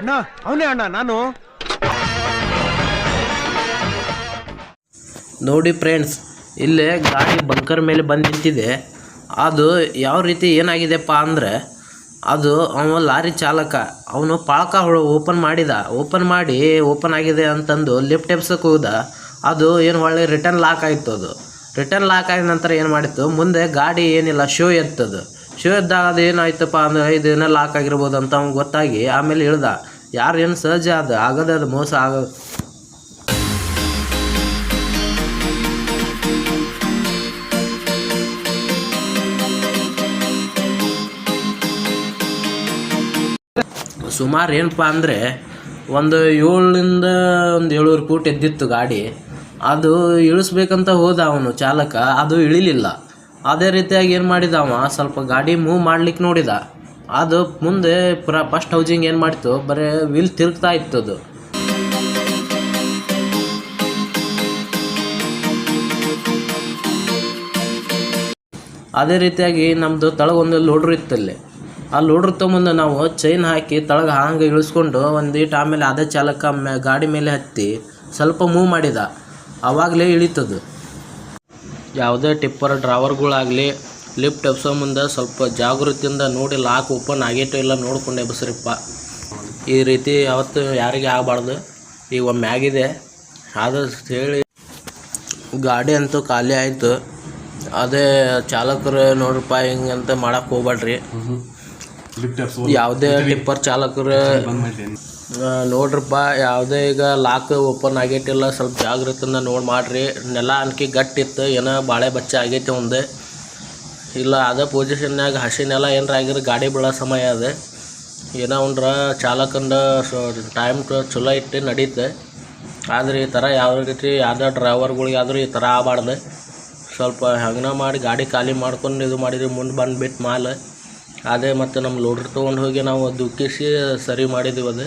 ಅಣ್ಣ, ಅವನೇ ಅಣ್ಣ, ನಾನು. ನೋಡಿ ಫ್ರೆಂಡ್ಸ್ ಇಲ್ಲೇ ಗಾಡಿ ಬಂಕರ್ ಮೇಲೆ ಬಂದು ನಿಂತಿದೆ. ಅದು ಯಾವ ರೀತಿ ಏನಾಗಿದೆಪ್ಪ ಅಂದರೆ, ಅದು ಅವನು ಲಾರಿ ಚಾಲಕ, ಅವನು ಪಾಳ್ಕ ಓಪನ್ ಮಾಡಿದ. ಓಪನ್ ಮಾಡಿ ಓಪನ್ ಆಗಿದೆ ಅಂತಂದು ಲಿಫ್ಟ್ ಎಬ್ಸಕ್ಕೆ ಹೋದ. ಅದು ಏನು ಒಳ್ಳೆ ರಿಟರ್ನ್ ಲಾಕ್ ಆಯಿತು ಅದು. ರಿಟರ್ನ್ ಲಾಕ್ ಆದ ನಂತರ ಏನು ಮಾಡಿತ್ತು? ಮುಂದೆ ಗಾಡಿ ಏನಿಲ್ಲ ಶೋ ಎತ್ತದು. ಶೋ ಎದ್ದಾಗ ಅದು ಏನಾಯ್ತಪ್ಪ ಅಂದ್ರೆ ಏನೋ ಲಾಕ್ ಆಗಿರ್ಬೋದು ಅಂತ ಅವ್ನಿಗೆ ಗೊತ್ತಾಗಿ ಆಮೇಲೆ ಇಳ್ದ ಯಾರು ಏನು ಸಹಜ ಅದು, ಆಗದೆ ಅದು ಮೋಸ ಆಗ ಸುಮಾರು ಏನಪ್ಪ ಅಂದರೆ, ಒಂದು ಏಳರಿಂದ ಒಂದು ಏಳುವರೆ ಫೂಟ್ ಎದ್ದಿತ್ತು ಗಾಡಿ. ಅದು ಇಳಿಸ್ಬೇಕಂತ ಹೋದ ಅವನು ಚಾಲಕ, ಅದು ಇಳಿಲಿಲ್ಲ. ಅದೇ ರೀತಿಯಾಗಿ ಏನು ಮಾಡಿದ ಅವ, ಸ್ವಲ್ಪ ಗಾಡಿ ಮೂವ್ ಮಾಡ್ಲಿಕ್ಕೆ ನೋಡಿದ. ಅದು ಮುಂದೆ ಪುರಾ ಫಸ್ಟ್ ಹೌಸಿಂಗ್ ಏನು ಮಾಡ್ತು? ಬರೀ ವಿಲ್ ತಿರುಗ್ತಾ ಇತ್ತು ಅದು. ಅದೇ ರೀತಿಯಾಗಿ ನಮ್ಮದು ತಳಗೊಂದು ಲೋಡ್ರ್ ಇತ್ತಲ್ಲಿ ಆ ಲೋಡ್ರ್ ತೊಗೊಂಬಂದು ನಾವು ಚೈನ್ ಹಾಕಿ ತಳಗೆ ಹಾಂಗೆ ಇಳಿಸ್ಕೊಂಡು ಒಂದೀಟು ಆಮೇಲೆ ಅದೇ ಚಾಲಕ ಮೇ, ಗಾಡಿ ಮೇಲೆ ಹತ್ತಿ ಸ್ವಲ್ಪ ಮೂವ್ ಮಾಡಿದ. ಆವಾಗಲೇ ಇಳೀತದು. ಯಾವುದೇ ಟಿಪ್ಪರ್ ಡ್ರೈವರ್ಗಳಾಗಲಿ ಲಿಫ್ಟ್ ಎಬ್ಸೋ ಮುಂದೆ ಸ್ವಲ್ಪ ಜಾಗೃತಿಯಿಂದ ನೋಡಿ ಲಾಕ್ ಓಪನ್ ಆಗೈತೋ ಇಲ್ಲ ನೋಡ್ಕೊಂಡು ಎಬ್ಸ್ರಿಪ್ಪ ಈ ರೀತಿ ಯಾವತ್ತು ಯಾರಿಗೆ ಆಗಬಾರ್ದು. ಈಗ ಒಮ್ಮೆ ಆಗಿದೆ. ಆದ್ರೆ ಹೇಳಿ ಗಾಡಿ ಅಂತೂ ಖಾಲಿ ಆಯಿತು. ಅದೇ ಚಾಲಕರು ನೋಡ್ರಪ್ಪ ಹಿಂಗಂತ ಮಾಡಕ್ಕೆ ಹೋಗ್ಬೇಡ್ರಿ ಯಾವುದೇ ಟಿಪ್ಪರ್ ಚಾಲಕರು ನೋಡ್ರಪ್ಪ ಯಾವುದೇ ಈಗ ಲಾಕ್ ಓಪನ್ ಆಗೈತಿಲ್ಲ ಸ್ವಲ್ಪ ಜಾಗೃತಿಯಿಂದ ನೋಡಿ ಮಾಡ್ರಿ. ನೆಲ ಅನ್ಕಿ ಗಟ್ಟಿತ್ತು ಏನೋ ಬಾಳೆ ಬಚ್ಚ ಆಗೈತೆ ಒಂದು. ಇಲ್ಲ, ಅದೇ ಪೊಸಿಷನ್ನಾಗ ಹಸಿನೆಲ್ಲ ಏನರ ಆಗಿದ್ರೆ ಗಾಡಿ ಬೀಳೋ ಸಮಯ ಅದ. ಏನೋ ಒಂದ್ರ ಚಾಲಕಂದ ಟೈಮ್ ಚಲೋ ಇಟ್ಟು ನಡೀತೆ. ಆದ್ರೆ ಈ ಥರ ಯಾವ ರೀತಿ ಯಾವುದೇ ಡ್ರೈವರ್ಗಳಿಗೆ ಆದರೂ ಈ ಥರ ಆಗಬಾರ್ದು. ಸ್ವಲ್ಪ ಹಂಗನ ಮಾಡಿ ಗಾಡಿ ಖಾಲಿ ಮಾಡ್ಕೊಂಡು ಇದು ಮಾಡಿದ್ವಿ ಮುಂದೆ ಬಂದುಬಿಟ್ಟು ಮಾಲ್. ಅದೇ ಮತ್ತು ನಮ್ಮ ಲೋಡ್ರ್ ತೊಗೊಂಡು ಹೋಗಿ ನಾವು ದುಃಖಿಸಿ ಸರಿ ಮಾಡಿದ್ದೀವಿ ಅದು.